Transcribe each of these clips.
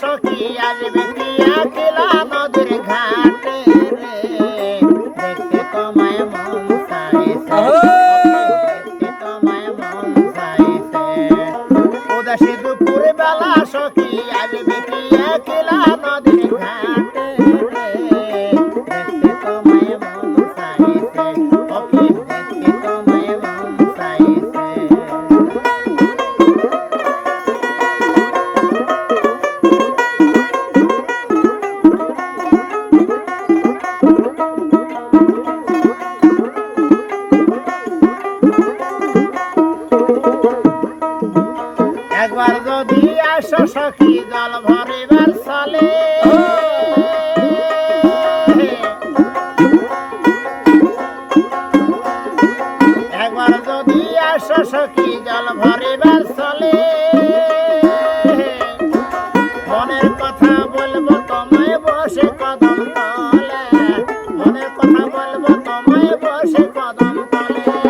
সখী আসবে টিয়া কিলা নদীর ঘাটে রে। দেখতে তোমায় মন চাইছে। দেখতে তোমায় মন চাইছে। উদাসী দুপুর বেলা সখী আসবে কিলা নদীর ঘাটে ভরিবার চলে একবার যদি আসো সখী জল ভরিবার চলে মনের কথা বলব তোমায় বসে কদম তলে, মনের কথা বলব তোমায় বসে কদম তলে।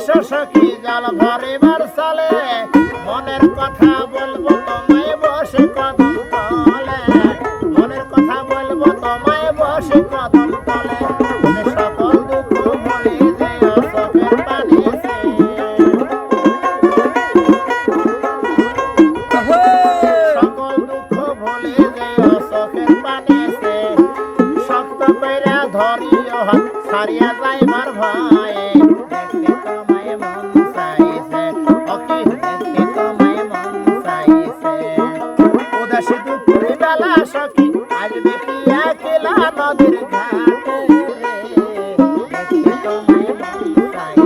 যদি সখী জল ভরিবার চলে মনের কথা বলব তোমায় বসে কদম তলে মনের কথা বলব তোমায় বসে কদম তলে সকল দুঃখ ভুলে যেও চোখের পানি সকল দুঃখ ভুলে যেও চোখের পানি শক্ত কইরা ধরিও হাত ছাড়িয়া যাইবার ভয়ে তোমায়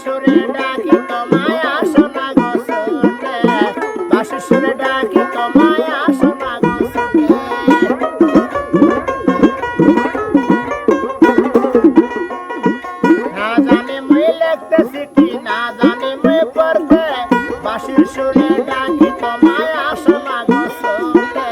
সুরে ডাকি তোমায় আসো না গো শুনতে বাঁশির সুরে ডাকি তোমায় আসো না গো না জানে মুই লিখতে সিটি না জানে মুই পড়তে। বাঁশির সুরে ডাকি তোমায় আসো না গো সুরে